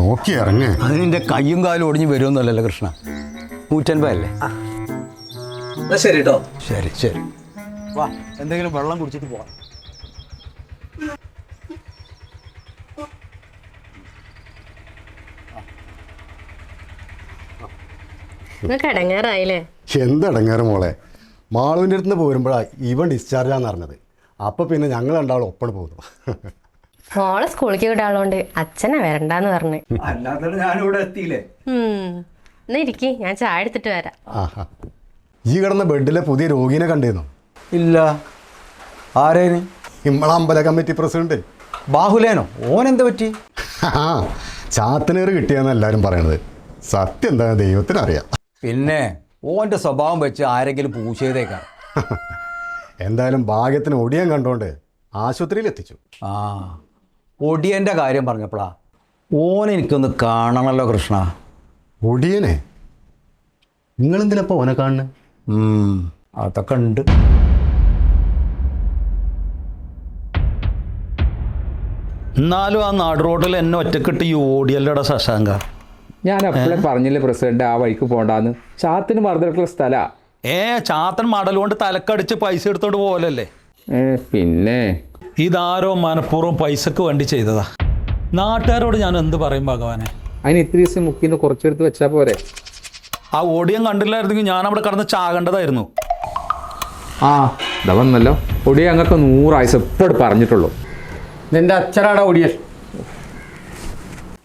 നോക്കി ഇറങ്ങ്. അതിന് എന്റെ കയ്യും കാലും ഒടിഞ്ഞ് വരുമെന്നല്ലല്ലോ കൃഷ്ണ. നൂറ്റൻപതല്ലേ? ശരി കേട്ടോ ശരി ശരി. വാ എന്തെങ്കിലും വെള്ളം കുടിച്ചിട്ട് പോവാം. നിങ്ങൾക്ക് ഇടങ്ങാറായില്ലേ എന്തടങ്ങാറ് മോളെ? മാളുവിന്റെ അടുത്ത് നിന്ന് പോരുമ്പോഴാണ് ഇവൻ ഡിസ്ചാർജാന്ന് അറിഞ്ഞത്. അപ്പോൾ പിന്നെ ഞങ്ങൾ രണ്ടാളും ഒപ്പം പോകുന്നു. മോളെ സ്കൂളിലേക്ക് വിടാളോണ്ട് അച്ഛനെ വരണ്ടാന്ന് പറഞ്ഞു. അല്ലാതെ ഞാനിവിടെ എത്തിയില്ലേ? ഉം. എന്നാ ഇരിക്കി ഞാൻ ചായ എടുത്തിട്ട് വരാം. ആഹാ. ഈ കിടന്ന ബെഡിലെ പുതിയ രോഗിനെ കണ്ടിരുന്നു ഇല്ല. ആരേന്? ഇമ്മള അമ്പല കമ്മിറ്റി പ്രസിഡന്റ്. ബാഹുലേനോ? ഓൻ എന്താ പറ്റി? ആ ചാത്തനേറ് കിട്ടിയെന്ന് എല്ലാവരും പറയണത്. സത്യം എന്താ ദൈവത്തിനറിയാം. പിന്നെ ഓന്റെ സ്വഭാവം വെച്ച് ആരെങ്കിലും പൂശ ചെയ്തേക്കാം എന്തായാലും ഭാഗ്യത്തിന് ഒടിയാൻ കണ്ടോണ്ട് ആശുപത്രിയിൽ എത്തിച്ചു ആ. ഒടിയന്റെ കാര്യം പറഞ്ഞപ്പോളാ. ഓൻ എനിക്കൊന്ന് കാണണമല്ലോ കൃഷ്ണ. ഒടിയനെ നിങ്ങളെന്തിനപ്പോൾ ഓനെ കാണുന്നത് അതൊക്കെ ഉണ്ട്. എന്നാലും ആ നാട് റോഡിൽ എന്നെ ഒറ്റക്കിട്ട് ഈ ഓടിയല്ലട ശശാങ്ക. ഞാൻ അപ്പോഴേ പറഞ്ഞില്ലേ പ്രസിഡന്റ് ആ വഴിക്ക് പോണ്ടാന്ന്. ചാത്തിന് മറന്നിട്ടുള്ള സ്ഥല. ഏ ചാത്തൻ മടലുകൊണ്ട് കൊണ്ട് തലക്കടിച്ച് പൈസ എടുത്തോണ്ട് പോലല്ലേ ഏ പിന്നെ? ഇതാരോ മനഃപൂർവം പൈസക്ക് വേണ്ടി ചെയ്തതാ. നാട്ടുകാരോട് ഞാൻ എന്ത് പറയും ഭഗവാനെ? അതിന് ഇത്തിരി ദിവസം മുക്കിന്ന് കുറച്ചെടുത്ത് വെച്ചാ പോരെ. ആ ഓടിയം കണ്ടില്ലായിരുന്നെങ്കിൽ ഞാൻ അവിടെ കടന്ന് ചാകേണ്ടതായിരുന്നു. ആ ഇതാ വന്നല്ലോ. ഒടിയ ഞങ്ങൾക്ക് നൂറായുസ് എപ്പോഴും പറഞ്ഞിട്ടുള്ളൂ. നിന്റെ അച്ഛനാടാ ഒടിയൻ?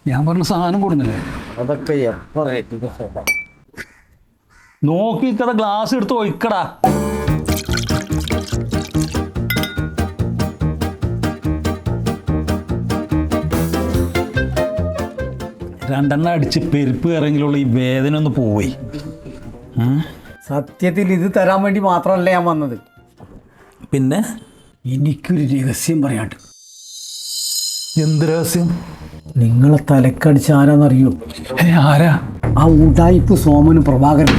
ഞാൻ പറഞ്ഞ സാധനം കൊടുന്നില്ലേ? അതൊക്കെ നോക്കി ഇത്ര ഗ്ലാസ് എടുത്ത് ഒഴിക്കടാ. രണ്ടെണ്ണം അടിച്ച് പെരുപ്പ് കയറെങ്കിലുള്ള ഈ വേദന ഒന്ന് പോയി. സത്യത്തിൽ ഇത് തരാൻ വേണ്ടി മാത്രമല്ല ഞാൻ വന്നത്. പിന്നെ? എനിക്കൊരു രഹസ്യം പറയാണ്ട് എന്ത് രഹസ്യം? നിങ്ങളെ തലക്കടിച്ച് ആരാന്നറിയോ? ആരാ? ആ ഉടായിപ്പ് സോമനും പ്രഭാകരൻ?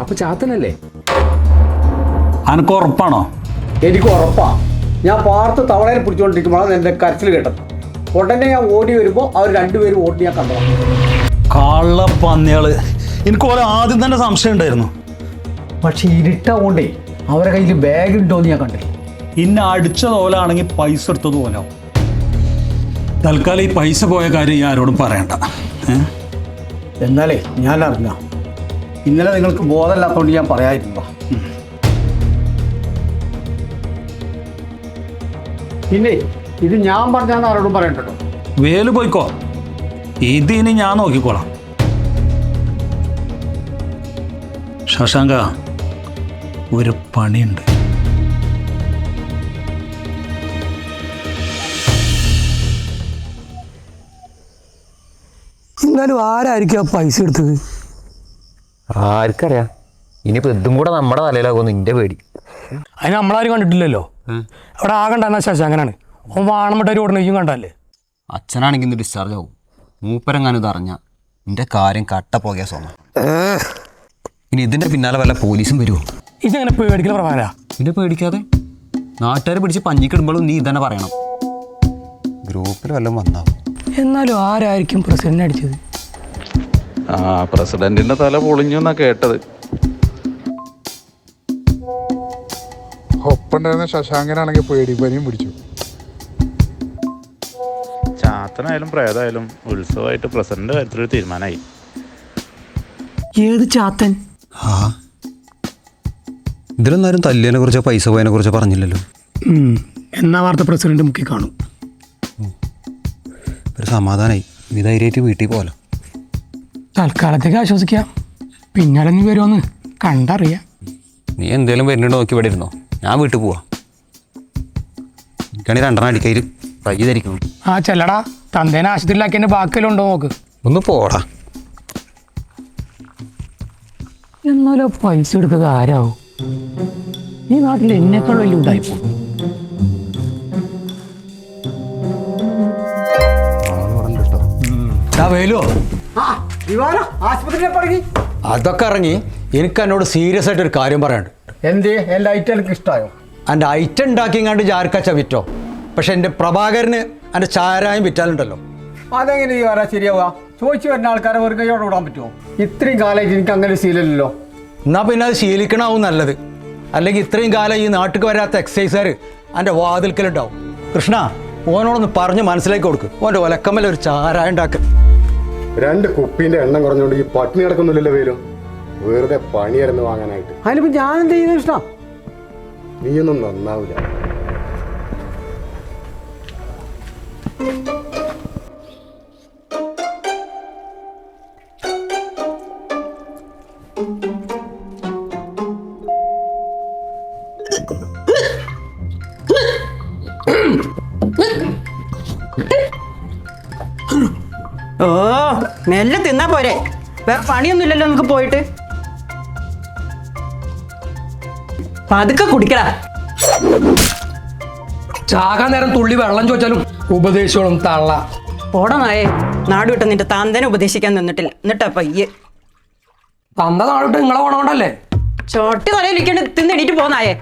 അപ്പൊ ചാത്തനല്ലേ? അനക്ക് ഉറപ്പാണോ? എനിക്ക് ഉറപ്പാ. ഞാൻ പാർത്ത് തവളയെ പിടിച്ചുകൊണ്ടിരിക്കുമ്പോഴാണ് എന്റെ കരച്ചിൽ കേട്ടത്. ഉടനെ ഞാൻ ഓടി വരുമ്പോൾ അവർ രണ്ടുപേരും ഓടി ഞാൻ കണ്ടതാണ് കള്ളപ്പന്നികൾ. എനിക്ക് ഓരോ ആദ്യം തന്നെ സംശയം ഉണ്ടായിരുന്നു. പക്ഷെ ഇരുട്ടാവോണ്ടേ അവരെ കയ്യിൽ ബാഗ് ഉണ്ടോയെന്ന് ഞാൻ കണ്ടില്ല. ഇന്നെ അടിച്ച തോലാണെങ്കിൽ പൈസ എടുത്തത് പോലോ തൽക്കാലം ഈ പൈസ പോയ കാര്യം ഈ ആരോടും പറയണ്ട. എന്നാലേ ഞാൻ അറിഞ്ഞ. ഇന്നലെ നിങ്ങൾക്ക് ബോധമില്ലാത്തതുകൊണ്ട് ഞാൻ പറയാതിരുന്നോ പിന്നെ ഇത് ഞാൻ പറഞ്ഞാന്ന് ആരോടും പറയണ്ടോ വേൽ പോയിക്കോ. ഇത് ഇനി ഞാൻ നോക്കിക്കോളാം. ശശാങ്ക ഒരു പണിയുണ്ട്. എന്നാലും ആരായിരിക്കും ആ പൈസ എടുത്തത്? ആർക്കറിയാം. ഇനിയിപ്പോ ഇതും കൂടെ നമ്മുടെ തലയിലാകുമെന്ന് നിന്റെ പേടി. അതിന് നമ്മളാരും കണ്ടിട്ടില്ലല്ലോ. അവിടെ ആകണ്ട എന്നാ ശശാങ്കനാണ് ഓൻ വാണമിട്ടൊരു ഓടണേക്കും കണ്ടല്ലേ അച്ഛനാണെങ്കിൽ ഇന്ന് ഡിസ്ചാർജ് ആവും. മൂപ്പരെങ്ങാനും അറിഞ്ഞ നിന്റെ കാര്യം കട്ട പോകിയ സോമ. ഇനി ഇതിന്റെ പിന്നാലെ വല്ല പോലീസും വരുമോ ഇതെങ്ങനെ പേടിക്കല പ്രഭാര നിന്നെ പേടിക്കാതെ? നാട്ടുകാരെ പിടിച്ച് പഞ്ഞിക്കിടുമ്പോഴും നീ ഇതന്നെ പറയണം. ഗ്രൂപ്പിൽ വല്ലതും വന്നാ? എന്നാലും ആരായിരിക്കും പ്രസിഡന്റ് അടിച്ചത്? ആ പ്രസിഡന്റിന്റെ തല പൊളിഞ്ഞു എന്നാ കേട്ടത്. ഒപ്പുണ്ടായിരുന്ന ശശാങ്കനാണെങ്കിൽ പേടിപ്പനിയും പിടിച്ചു. ചാത്തനായാലും പ്രേതായാലും ഉത്സവമായിട്ട് പ്രസിഡന്റ് കാര്യത്തിലൊരു തീരുമാനമായി. ഏത് ചാത്തൻ? ആ. ഇതിലൊന്നാരും തല്ലിയതിനെ കുറിച്ചോ പൈസ പോയതിനെ കുറിച്ചോ പറഞ്ഞില്ലല്ലോ. ഉം. എന്നാ വാർത്ത പ്രസിഡന്റ് മുക്കി കാണും. ഒരു സമാധാനമായി നീ ധൈര്യമായിട്ട് വീട്ടിൽ പോകാലോ തൽക്കാലത്തേക്ക് ആശ്വസിക്കാം. പിന്നാലെ നീ വരുമെന്ന് കണ്ടറിയാം. നീ എന്തേലും വരുന്നുണ്ടോ നോക്കി ഇവിടെ ഇരുന്നോ. ഞാൻ വീട്ടിൽ പോവാ. എനിക്കാണെങ്കിൽ രണ്ടെണ്ണം അടിക്കയിൽ കൈ ധരിക്കണം ആ ചെല്ലടാ. തന്തേനെ ആശുപത്രിയിലാക്കി എന്റെ ബാക്കിയെല്ലാം ഉണ്ടോ നോക്ക്. ഒന്ന് പോടാ. എന്നാലോ പൈസ എടുക്കുക ആരാവും? ഈ നാട്ടിൽ എന്നെക്കാൾ വലിയ ഉണ്ടായിപ്പോ വേലോ. അതൊക്കെ ഇറങ്ങി. എനിക്ക് എന്നോട് സീരിയസ് ആയിട്ട് ഒരു കാര്യം പറയാനുണ്ട്. എന്തേ? എന്റെ ഐറ്റം എനിക്ക് ഇഷ്ടമായോ എന്റെ ഐറ്റം ഉണ്ടാക്കിങ്ങാണ്ട് ചാർക്കച്ച വിറ്റോ പക്ഷെ എന്റെ പ്രഭാകരന് എന്റെ ചാരായം വിറ്റാലുണ്ടല്ലോ. അതെങ്ങനെ ഈ ശരിയാവുക? ചോദിച്ചു വരുന്ന ആൾക്കാരെ വെറുതെ കൈയോടെ വിടാൻ പറ്റുമോ? ഇത്രയും കാലമായിട്ട് എനിക്ക് അങ്ങനെ ശീലമില്ലല്ലോ. എന്നാൽ പിന്നെ അത് ശീലിക്കണാവും നല്ലത്. അല്ലെങ്കിൽ ഇത്രയും കാലം ഈ നാട്ടിൽ വരാത്ത എക്സസൈസുകാർ എന്റെ വാതിൽക്കലുണ്ടാവും. കൃഷ്ണ ഓനോടൊന്ന് പറഞ്ഞ് മനസ്സിലാക്കി കൊടുക്ക്. ഓന്റെ ഒലക്കമ്മൽ ഒരു ചാരായ ഉണ്ടാക്കുക രണ്ട് കുപ്പീന്റെ എണ്ണം കുറഞ്ഞുകൊണ്ട് ഈ പട്ടിണി കിടക്കുന്നില്ലല്ലോ പേരും വെറുതെ പണിയായിരുന്നു വാങ്ങാനായിട്ട്. അതിനിപ്പോൾ ഞാൻ എന്ത് ചെയ്യുന്നത് കൃഷ്ണ? നീയൊന്നും നന്നാവില്ല ഓ മെല്ലെ തിന്നാ പോരെ. വേറെ പണിയൊന്നുമില്ലല്ലോ നമുക്ക് പോയിട്ട്. പതുക്കെ കുടിക്കടാ. ചാകാൻ നേരം തുള്ളി വെള്ളം ചോദിച്ചാലും ഉപദേശങ്ങളും തള്ള. പോടമായേ നാട് വിട്ട് നിന്റെ താന്തനെ ഉപദേശിക്കാൻ നിന്നിട്ടില്ല. എന്നിട്ടാ പയ്യെ. തന്ത നാടോട്ട് നിങ്ങളെ പോണോണ്ടല്ലേ ചോട്ടി തലയിലിരിക്കണ്ട് തിന്നെണീറ്റ് പോന്നായേ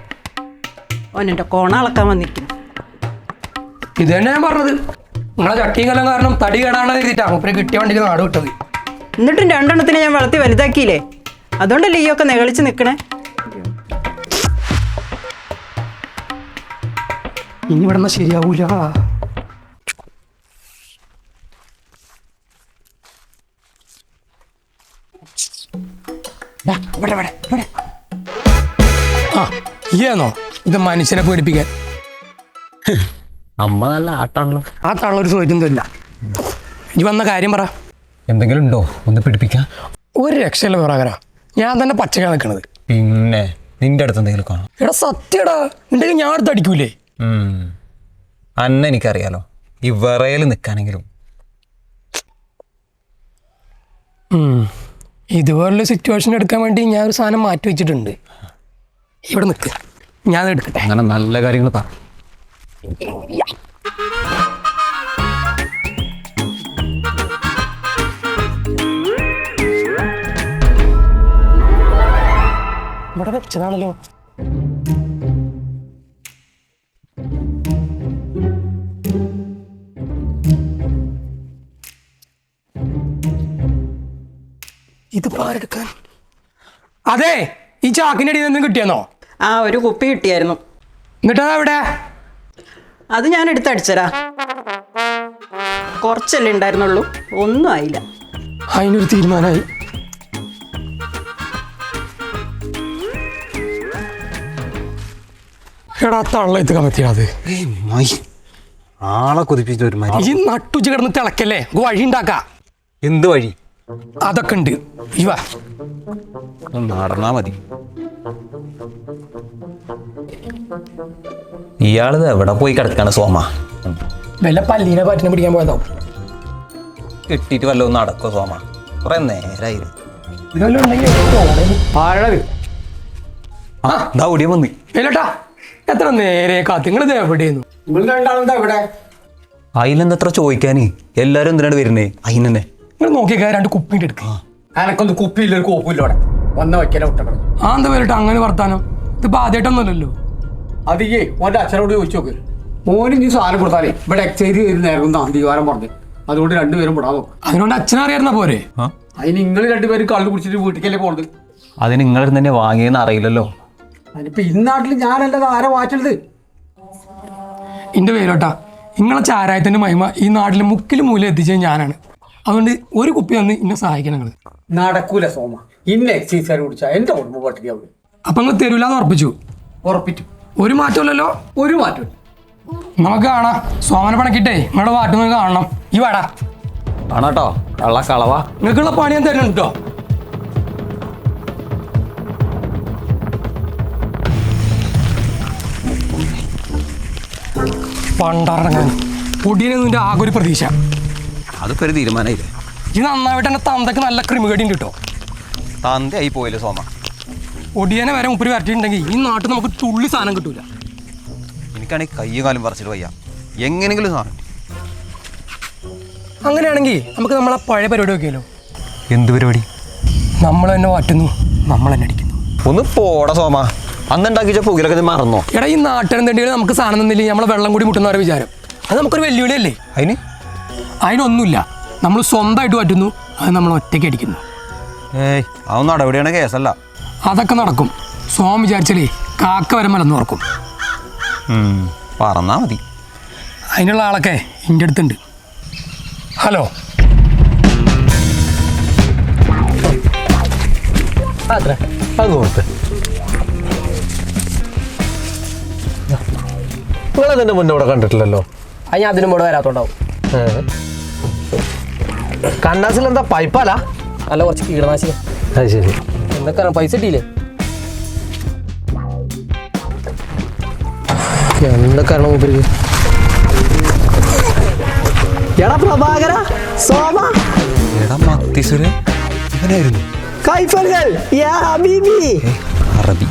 ഓൻ എന്റെ കോണ അളക്കാൻ വന്നിരിക്കും ഇത് തന്നെ ഞാൻ പറഞ്ഞത്. നിങ്ങളെ ചട്ടിയും കലം കാരണം തടി കേടാണെന്ന് കരുതിയിട്ടാണ് മുപ്പര് കിട്ടിയ വണ്ടിക്ക് നാട് വിട്ടത്. എന്നിട്ടും രണ്ടെണ്ണത്തിനെ ഞാൻ വളർത്തി വലുതാക്കിയില്ലേ? അതുകൊണ്ടല്ലേ ഈ ഒക്കെ നികളിച്ച് നിൽക്കണേ ഇനി ഇവിടെ നിന്ന് ശരിയാവൂല ഇവിടെ, ഇവിടെ, ഇവിടെ. ആ ഇത് മനുഷ്യനെ പേടിപ്പിക്കാൻ. അമ്മ നല്ല ആട്ടാണല്ലോ. ആട്ടാണല്ലോ ഒരു ചോദ്യം തരില്ല ഇനി വന്ന കാര്യം പറ. എന്തെങ്കിലും ഉണ്ടോ? ഒന്ന് പിടിപ്പിക്കാം. ഒരു രക്ഷയില്ല പറ ഞാൻ തന്നെ പച്ചക്കാ നിൽക്കണത് പിന്നെ നിന്റെ അടുത്ത് എന്തെങ്കിലും കാണാം. എടാ സത്യടാ. നിന്റെ ഞാൻ അടുത്ത് അടിക്കൂലേ. അന്ന എനിക്കറിയാലോ. ഈ വിറയിൽ നിൽക്കാനെങ്കിലും. ഇതുപോലുള്ള സിറ്റുവേഷൻ എടുക്കാൻ വേണ്ടി ഞാൻ ഒരു സാധനം മാറ്റി വെച്ചിട്ടുണ്ട്. ഇവിടെ നിൽക്ക് ഞാൻ എടുക്കട്ടെ. അങ്ങനെ നല്ല കാര്യങ്ങൾ പറ. ഇവിടെ വെച്ചതാണല്ലോ. ഇത് പാരെടുക്കാൻ അതെ ഈ ചാക്കിന്റെ അടിയിൽ നിന്നും കിട്ടിയെന്നോ? ആ ഒരു കുപ്പി കിട്ടിയായിരുന്നു. എന്നിട്ടതാ അവിടെ അത് ഞാൻ എടുത്തടിച്ചരാ കുറച്ചല്ലേ ഉണ്ടായിരുന്നുള്ളൂ. ഒന്നും ആയില്ല. അതിനൊരു തീരുമാനമായി. എടാ തള്ള എത്തുക്കാൻ പറ്റിയത് ആളെ കൊതിപ്പിച്ച ഒരു മരി ഈ നട്ടുച്ച കിടന്ന് തിളക്കല്ലേ? വഴി ഉണ്ടാക്കാം. എന്ത് വഴി? അതൊക്കെ ഉണ്ട്. ഇവ നടന്നാ മതി. ഇയാളിത് എവിടെ പോയി കിടക്കാണ് സോമ? വല്ല പല്ലീനെ പറ്റിനെ പിടിക്കാൻ പോയതോ? കിട്ടിയിട്ട് വല്ലതും നടക്കോ സോമ? കുറെ നേരായി ആ ദാ ഓടിയ വന്ന്. ഇല്ലട്ടാ എത്ര നേരെ കാത്ത്? എവിടെയെന്നു? നിങ്ങൾ അതിലെന്തത്ര ചോദിക്കാന്? എല്ലാരും എന്തിനാണ് വരുന്നേ? അതിനെ നിങ്ങൾ നോക്കിയാൽ രണ്ട് കുപ്പിന്റെ എടുക്കുക എനക്കൊന്ന് കുപ്പിയില്ല ഒരു കോപ്പില്ല അവിടെ വന്ന വയ്ക്കല വിട്ടണം ആ എന്താ പേരിട്ട് അങ്ങനെ വർത്താനോ. ഇതിപ്പോ ആദ്യമായിട്ടൊന്നുമല്ലല്ലോ അതിയേ ഓന്റെ അച്ഛനോട് ചോദിച്ചു നോക്ക്. മോന് ഇനി സാധനം കൊടുത്താലേ ഇവിടെ എക്സൈസ് ചെയ്ത് നേരം അന്തിവാരം പറഞ്ഞു. അതുകൊണ്ട് രണ്ടുപേരും വിടാൻ നോക്കും. അതിനോട് അച്ഛനറിയായിരുന്ന പോരെ? അതിന് നിങ്ങൾ രണ്ടുപേരും കള്ളു കുടിച്ചിട്ട് വീട്ടിക്കല്ലേ പോണത്? അത് നിങ്ങൾ തന്നെ വാങ്ങിയെന്ന് അറിയില്ലല്ലോ. അതിനിപ്പോ ഈ നാട്ടിൽ ഞാനല്ലത് ആരെ വാച്ചത് എന്റെ പേരോട്ടാ നിങ്ങളെ ചാരായത്തിന്റെ മഹിമ ഈ നാട്ടിലെ മുക്കിലും മൂലം എത്തിച്ചത് ഞാനാണ്. അതുകൊണ്ട് ഒരു കുപ്പി വന്ന് എന്നെ സഹായിക്കണം നിങ്ങൾ നടക്കൂല സോമ. ഇന്ന എക്സൈസുകാർ കുടിച്ചാൽ എന്റെ കുടുംബ പട്ടിക അപ്പം നിങ്ങൾ തരൂലെന്ന് ഉറപ്പിച്ചു? ഉറപ്പിച്ചു. ഒരു മാറ്റമില്ലല്ലോ ഒരു മാറ്റം നമുക്ക് കാണാം. സോമനെ പണക്കിട്ടേ നിങ്ങളുടെ വാട്ടുന്നത് കാണണം. ഈ വാടാ. ആണോട്ടോ കള്ള കളവാ. നിങ്ങൾക്കുള്ള പണി ഞാൻ തരുന്നുണ്ട് കേട്ടോ പണ്ടറങ്ങാൻ പൊടിയനെ നിന്റെ ആകെ ഒരു പ്രതീക്ഷ. അതിപ്പോ ഒരു തീരുമാനമായില്ലേ? ഈ നന്നായിട്ട് തന്നെ തന്തക്ക് നല്ല ക്രിമികടി ഉണ്ട് കേട്ടോ തന്തയായി പോയില്ലേ സോമ. ഒടിയനെ വരെ മുപ്പര് വരട്ടിയിട്ടുണ്ടെങ്കിൽ ഈ നാട്ടിൽ നമുക്ക് തുള്ളി സാധനം കിട്ടൂല. എനിക്കാണെങ്കിൽ കയ്യും കാലും പറിച്ചിട്ട് വയ്യ. എങ്ങനെങ്കിലും സാധനം. അങ്ങനെയാണെങ്കിൽ നമുക്ക് നമ്മളെ പഴയ പരിപാടി നോക്കിയാലോ? എന്ത് പരിപാടി? നമ്മൾ തന്നെ വാറ്റുന്നു നമ്മൾ തന്നെ അടിക്കുന്നു. ഒന്ന് പോടാ സോമ. അന്ന് ഉണ്ടാക്കിച്ച പുകിലൊക്കെ ഇത് മറന്നോ? എടാ ഈ നാട്ടിലെന്തെങ്കിലും നമുക്ക് സാധനം തന്നില്ലെങ്കിൽ നമ്മളെ വെള്ളം കൂടി മുട്ടുന്നവരെ വിചാരം. അത് നമുക്കൊരു വെല്ലുവിളിയല്ലേ? അതിന്? അതിനൊന്നുമില്ല. നമ്മൾ സ്വന്തമായിട്ട് പറ്റുന്നു. അത് നമ്മൾ ഒറ്റയ്ക്ക് അടിക്കുന്നു. ഏയ് അതൊന്നും നടപടിയാണ് കേസല്ല. അതൊക്കെ നടക്കും. സ്വാമി വിചാരിച്ചാലേ കാക്ക വരെ മലന്ന് ഓർക്കും പറന്നാ മതി. അതിനുള്ള ആളൊക്കെ എന്റെ അടുത്തുണ്ട്. ഹലോ. അത്ര അത് കൊടുത്ത് നിങ്ങളതിന്റെ മുന്നേ ഇവിടെ കണ്ടിട്ടില്ലല്ലോ. അത് ഞാൻ അതിന് മുമ്പ് വരാത്തോണ്ടാവും. കണ്ണാസിൽ എന്താ പൈപ്പാലാ? അല്ല കുറച്ച് കീടനാശിനി. അത് ശരി. എന്തൊക്കെയാണ്? പൈസ കിട്ടിയില്ലേ? എന്തൊക്കെയാണ് മൂപ്പർക്ക്? എടാ പ്രഭാകര സോമ. എടാ മത്തിസുരെ ഇവനായിരുന്നു. കൈഫലുകൾ യാ ഹബീബി. അറബി.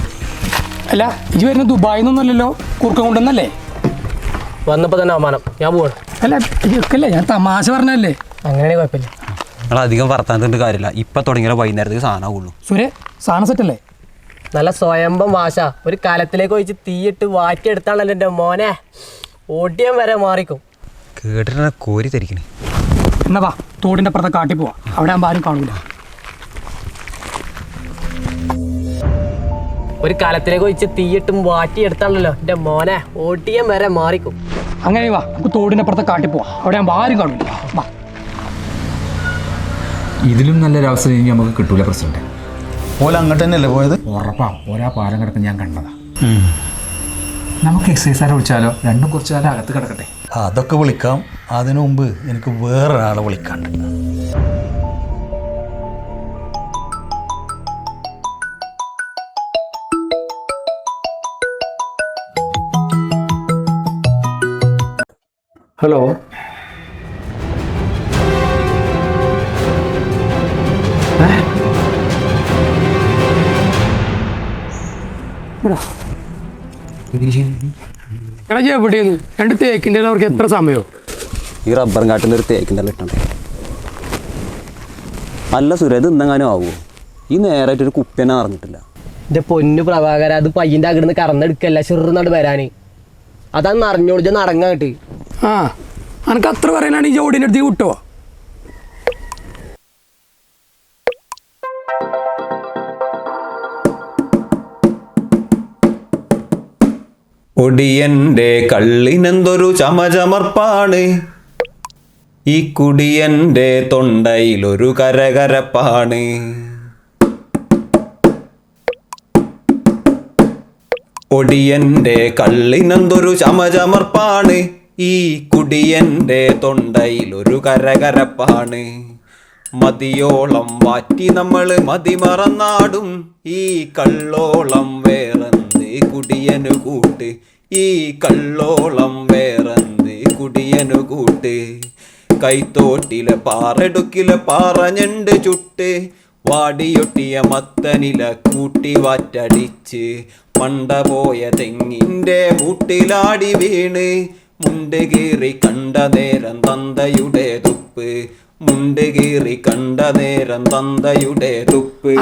അല്ല ഇജ് വരുന്ന ദുബായിൽ നിന്നൊന്നുമല്ലല്ലോ കുറുക്കം കൊണ്ടുവന്നല്ലേ? വന്നപ്പോ തന്നെ അവമാനം. ഞാൻ പോവാണ്. അല്ല ഇതൊക്കെയല്ലേ ഞാൻ തമാശ പറഞ്ഞല്ലേ അങ്ങനെയാണെങ്കിൽ കുഴപ്പമില്ല. നിങ്ങൾ അധികം വർത്താനത്തിന്റെ കാര്യമില്ല. ഇപ്പം തുടങ്ങിയ വൈകുന്നേരത്തേക്ക് സാധനമാകുള്ളൂ സുരേ സാധനം സെറ്റല്ലേ? നല്ല സ്വയംഭം ഭാഷ ഒരു കലത്തിലേക്ക് ഒഴിച്ച് തീയിട്ട് വാറ്റിയെടുത്താണല്ലോ എന്റെ മോനെ. ഓടിയം വരെ മാറിക്കും. കേട്ടിട്ട് കോരി തരിക്കണേ. എന്നാ വാ തോടിന്റെ അപ്പുറത്തെ കാട്ടി പോവാ. അവിടെ ആകുമ്പോൾ ആരും കാണൂല. ഒരു കലത്തിലേക്ക് ഒഴിച്ച് തീയിട്ടും വാറ്റിയെടുത്താണല്ലോ എന്റെ മോനെ. ഓടിയം വരെ മാറിക്കും. അങ്ങനെ വാ നമുക്ക് തോടിന്റെ അപ്പുറത്തെ കാട്ടി പോവാം. അവിടെ ആകുമ്പോൾ ആരും കാണൂല. വാ. ഇതിലും നല്ലൊരവസ്ഥ ഇനി നമുക്ക് കിട്ടൂല പ്രസിഡന്റ്. ഓല അങ്ങോട്ട് തന്നെയല്ലേ പോയത്? ഉറപ്പാ ഒരാ പാലം കിടക്കുന്ന ഞാൻ കണ്ടതാ. നമുക്ക് എക്സസൈസാരെ വിളിച്ചാലോ? രണ്ടും കുറച്ച് കാലം അകത്ത് കിടക്കട്ടെ. അതൊക്കെ വിളിക്കാം. അതിനു മുമ്പ് എനിക്ക് വേറൊരാളെ വിളിക്കാണ്ട് ഹലോ. എടാ ഇജ്ജ് എവിടെയാണ് രണ്ട് തേക്കിന്റെ അവർക്ക് എത്ര സമയമോ ഈ റബ്ബർ കാട്ടിൽ ഒരു തേക്കിന്റെ ഇട്ടുണ്ട്? അല്ല സുരേത് ഇത് എന്തെങ്ങാനും ആവുമോ ഈ നേരായിട്ട് ഒരു കുപ്പിനെ അറിഞ്ഞിട്ടില്ല എന്റെ പൊന്നു പ്രഭാകര അത് പയ്യന്റെ അകിടുന്ന് കറന്നെടുക്കല്ല? ചെറുനാട് വരാന്. അതാണ് അറിഞ്ഞോളിച്ച് നടങ്ങാട്ട് ആ അനക്ക് അത്ര പറയാനാണ് ഈ ജോഡിന്റെ അടുത്ത് വിട്ടോ? ഒടിയന്റെ കള്ളിനെന്തൊരു ചമചമർപ്പാണ്? ഈ കുടിയന്റെ തൊണ്ടയിലൊരു കരകരപ്പാണ്. ഒടിയന്റെ കള്ളിനെന്തൊരു ചമചമർപ്പാണ്? ഈ കുടിയന്റെ തൊണ്ടയിലൊരു കരകരപ്പാണ്. മതിയോളം വാറ്റി നമ്മൾ മതിമറന്നാടും. ഈ കള്ളോളം വേറെന്ത് കുടിയനു കൂട്ട്. ഈ കള്ളോളം വേറെന്ത് കുടിയനു കൂട്ട്? കൈത്തോട്ടിലെ പാറടുക്കിലെ പാറഞ്ഞണ്ട് ചുട്ട്. വാടിയൊട്ടിയ മത്തനില കൂട്ടി വാറ്റടിച്ച്. മണ്ട പോയ തെങ്ങിന്റെ മുട്ടിലാടി വീണ്. മുണ്ട് കീറി കണ്ട നേരം തന്തയുടെ തുപ്പ് മുണ്ട് കീറി കണ്ട നേരം തന്തയുടെ തുപ്പ്.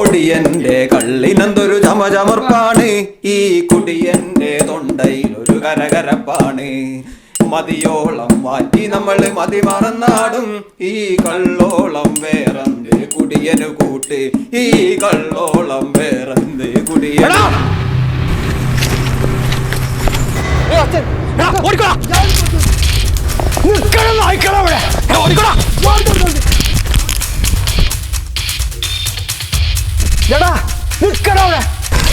ഒടിയന്റെ കള്ളിനെന്തൊരു ചമചമർപ്പാണ്? ഈ കുടിയന്റെ തൊണ്ടയിൽ ഒരു കരകരപ്പാണ്. മതിയോളം മാറ്റി നമ്മൾ മതി മറന്നാടും ഈ കള്ളോളം വേറെന്ത് കുടിയനു കൂട്ട്? ഈ കള്ളോളം വേറെന്ത് കുടിയൻ എടാ നിക്കടാ അവിടെ.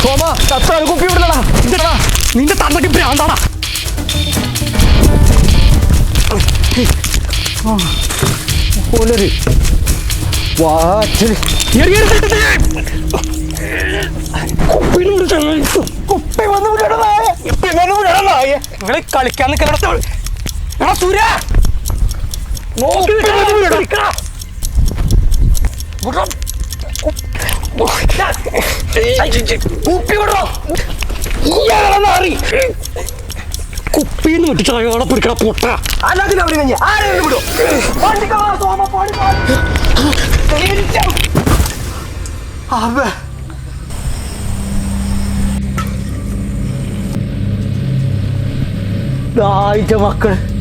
സോമ കത്താൽ കുപ്പി വിടലടാ ഇതെടാ നിന്റെ തന്തയ്ക്ക് ഭ്രാന്താടാ. ഓലൊരു വാറ്റിൽ കുപ്പി വന്ന് വിടണതായ കുപ്പി വന്ന് വിടണതായ നിങ്ങൾ കളിക്കാൻ നിൽക്കണ എടാ സൂര്യ നോക്കി വിടണം കുപ്പിന്ന് വിട്ടിട്ട് അയാളെ പിടിക്കണ പൊട്ട. അല്ലാതെ അവർ കഴിഞ്ഞ. ആരെയും വിടും. ദാഹിച്ച മക്കൾ.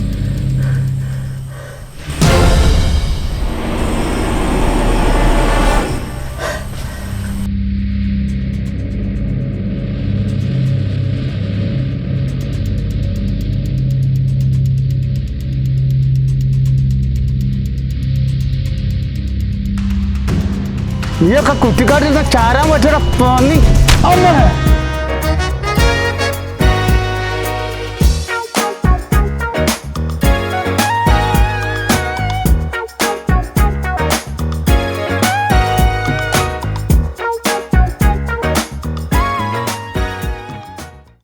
നീയൊക്കെ കുറ്റിക്കാട്ടിൽ നിന്ന് ചാരാൻ പറ്റൂടെ പന്നി അമ്മേ